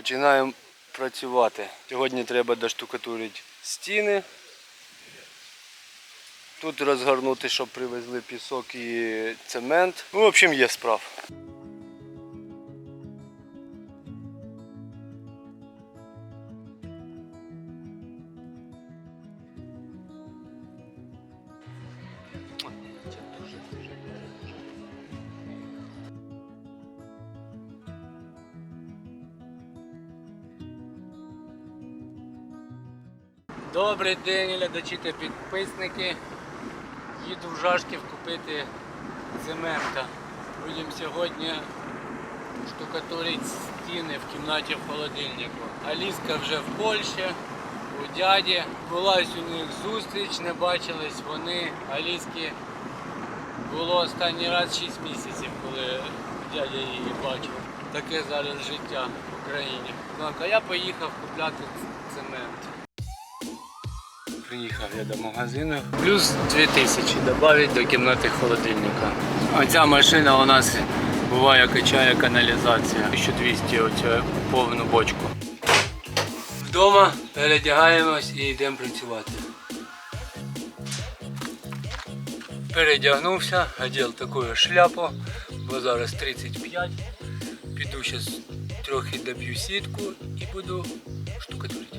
Починаємо працювати. Сьогодні треба доштукатурити стіни. Тут розгорнути, щоб привезли пісок і цемент. Ну, в общем, є справ. Добрий день, глядачі та підписники. Їду в Жашків купити цемента. Будемо сьогодні штукатурити стіни в кімнаті в холодильнику. Аліска вже в Польщі, у дяді. Була у них зустріч, не бачились вони. Аліски було останній раз 6 місяців, коли дядя її бачив. Таке зараз життя в Україні. Так, а я поїхав купляти цемент. Приїхав я до магазину. Плюс 2000 додати до кімнати холодильника. Оця машина у нас буває качає каналізація. 1200 оцю повну бочку. Вдома передягаємось і йдемо працювати. Передягнувся, одів таку шляпу, бо зараз 35. Піду зараз трохи доб'ю сітку і буду штукатурити.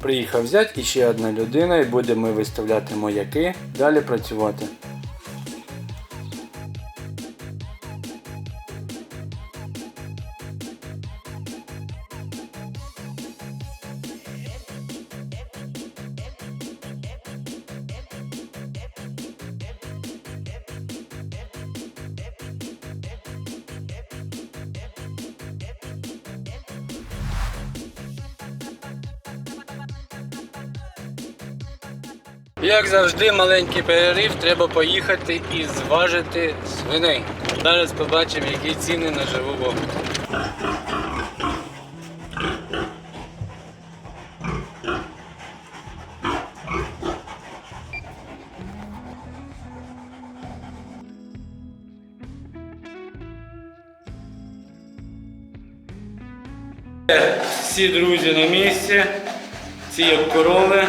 Приїхав взять і ще одна людина, і будемо виставляти маяки, далі працювати. Як завжди, маленький перерив, треба поїхати і зважити свиней. Зараз побачимо, які ціни на живу вогу. Всі друзі на місці, ці як корови.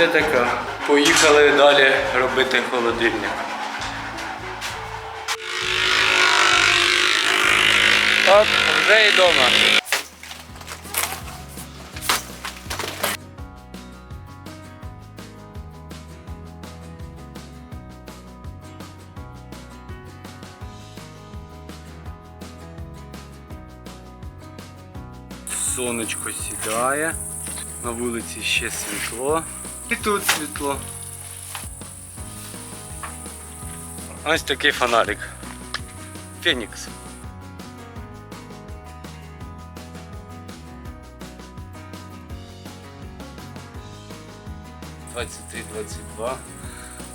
І це така. Поїхали далі робити холодильник. Оп, вже і вдома. Сонечко сідає. На вулиці ще світло. І тут світло. Ось такий фонарик. Фенікс. Двадцять 22.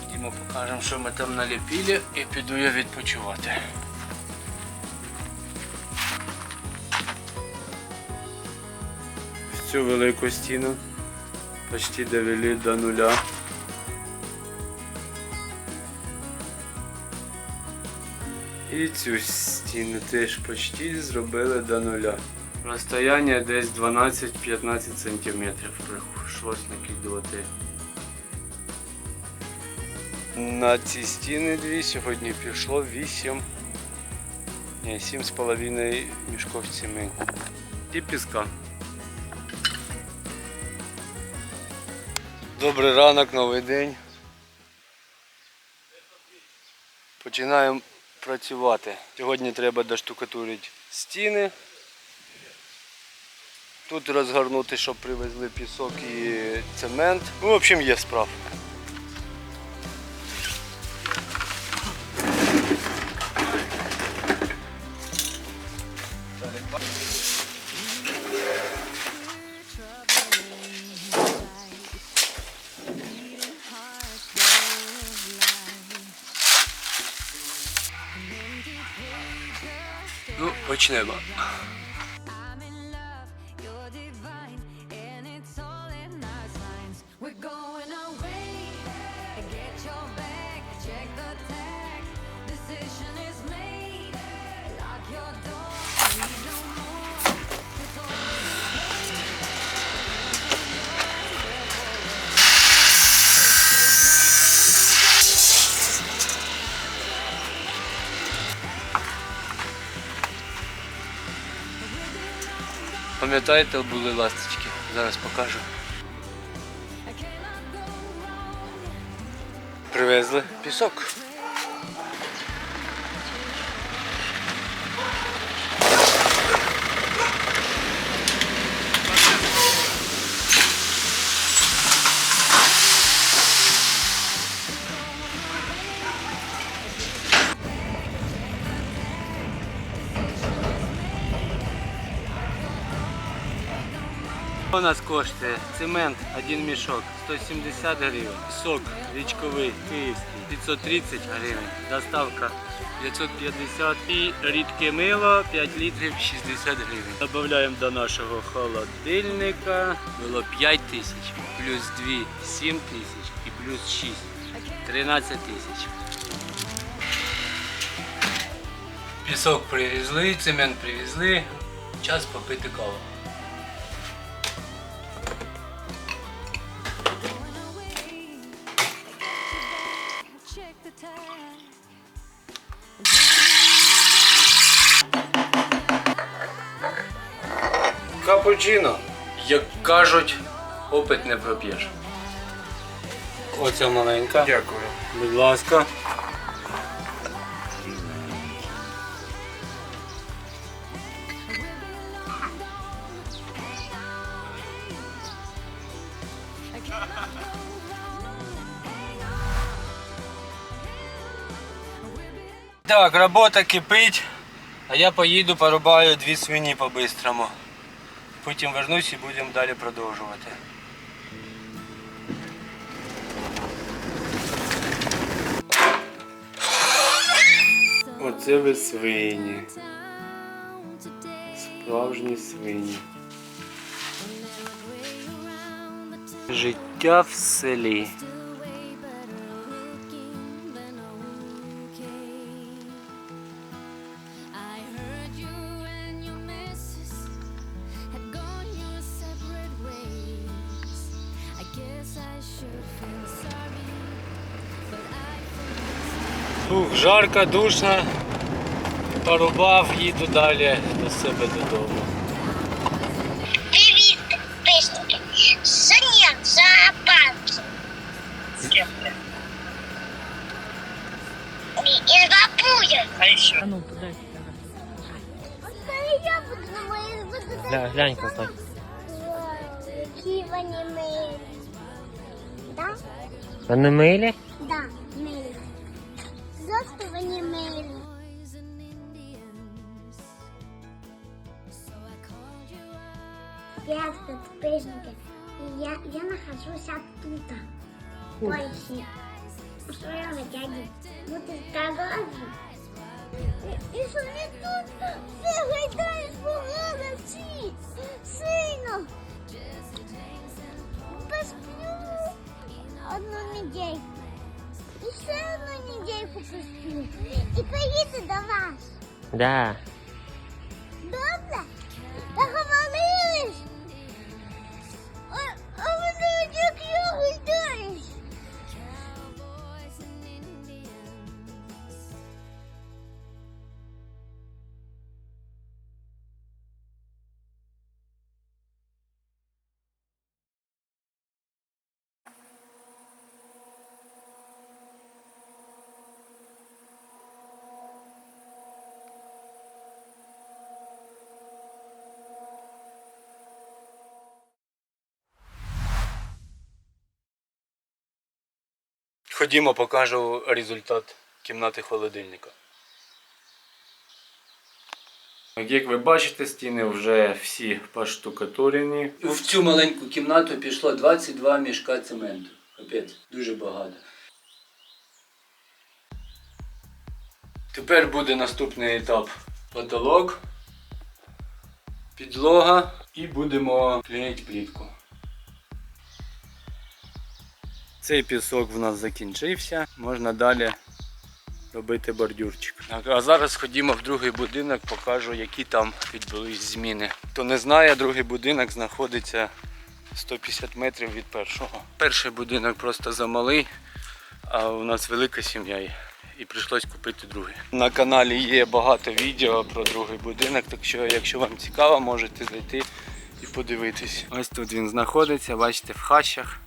Ходімо покажемо, що ми там наліпили і піду я відпочивати. Цю велику стіну почти довели до нуля. І цю стіну теж почти зробили до нуля. Розстояння десь 12-15 см прийшлось накидувати. На ці стіни дві сьогодні пішло 8, ні, 7,5 мішків цементу. І піска. Добрий ранок, новий день. Починаємо працювати. Сьогодні треба доштукатурити стіни. Тут розгорнути, щоб привезли пісок і цемент. Ну, в общем, є справ. Почнемо. Пам'ятаєте, були ласточки? Зараз покажу. Привезли пісок. У нас коштує цемент один мішок 170 гривень, сок річковий київський 530 гривень, доставка 550 і рідке мило 5 літрів 60 гривень. Додаємо до нашого холодильника. Було 5 тисяч, плюс 2 7 тисяч і плюс 6 13 тисяч. Пісок привезли, цемент привезли. Час попити каву. Капучино. Як кажуть, опит не проп'єш. Оця маленька. Дякую. Будь ласка. Так, робота кипить, а я поїду порубаю дві свині по-бистрому. Потім вернусь і будемо далі продовжувати. Оце ви свині. Справжні свині. Життя в селі. Жарко, душно. Порубав, їду далі до себе додому. Привіт, підписники! Саня зоопарк. Із бабуя. А ну, подай. Я буду на моїх буду. Гля, глянь, какой. Які вони милі. Да? Вони милі. Called you up. Я підписники. І я, я нахожуся тут. Польщі. У своєму дяді. Бути здорові. І, і що не тут все гайдаєш по головці. Сильно. Посплю одну недельку. І ще одну недельку посплю. І поїду до вас. Да. Ходімо, покажу результат кімнати холодильника. Як ви бачите, стіни вже всі поштукатурені. В цю маленьку кімнату пішло 22 мішка цементу. Капець, дуже багато. Тепер буде наступний етап потолок. підлога і будемо клеїти плітку. Цей пісок в нас закінчився, можна далі робити бордюрчик. А зараз ходімо в другий будинок, покажу, які там відбулись зміни. Хто не знає, другий будинок знаходиться 150 метрів від першого. Перший будинок просто замалий, а у нас велика сім'я і- і прийшлось купити другий. На каналі є багато відео про другий будинок, так що якщо вам цікаво, можете зайти і подивитись. Ось тут він знаходиться, бачите, в хащах.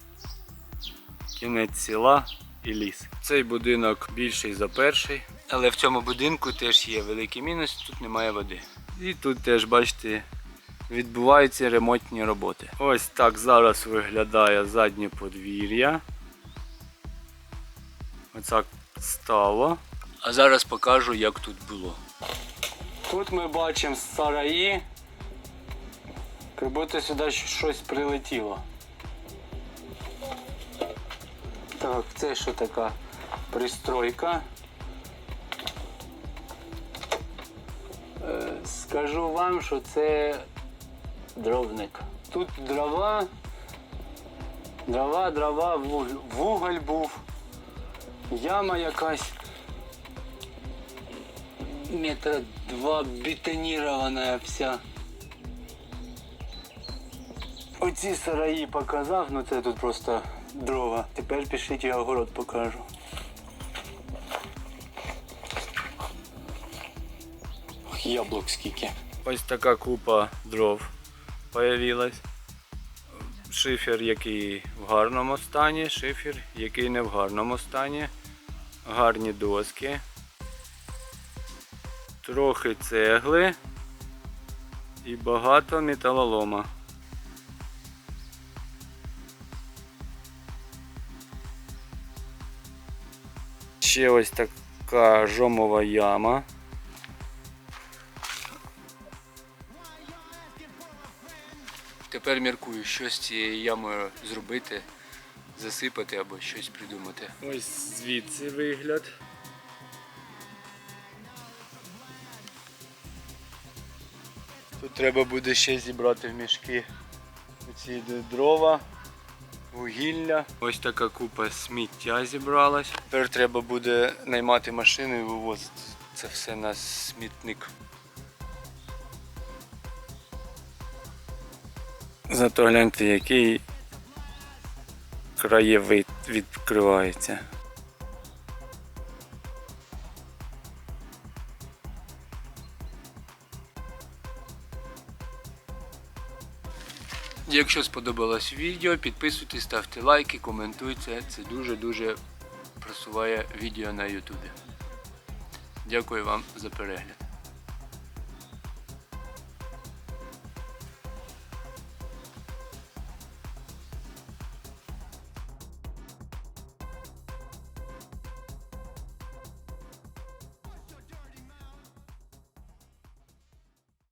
Кінець села і ліс. Цей будинок більший за перший, але в цьому будинку теж є великий мінус, тут немає води. І тут теж, бачите, відбуваються ремонтні роботи. Ось так зараз виглядає заднє подвір'я. Оце стало. А зараз покажу, як тут було. Тут ми бачимо сараї. Як будто сюди щось прилетіло. Так, це що така пристройка. Е, Скажу вам, що це дровник. Тут дрова, дрова, дрова, вуголь, був, яма якась. Метра два бетонірована вся. Оці сараї показав, ну це тут просто дрова. Тепер пішліть я огород покажу. Ох, Яблук скільки. Ось така купа дров появилась. Шифер, який в гарному стані, шифер, який не в гарному стані. Гарні доски. Трохи цегли і багато металолома. Ще ось така жомова яма. Тепер міркую, що з цією ямою зробити, засипати або щось придумати. Ось звідси вигляд. Тут треба буде ще зібрати в мішки ці дрова, вугілля. Ось така купа сміття зібралась. Тепер треба буде наймати машину і вивозити це все на смітник. Зато гляньте, який краєвид відкривається. Якщо сподобалось відео, підписуйтесь, ставте лайки, коментуйте. Це дуже-дуже просуває відео на Ютубі. Дякую вам за перегляд.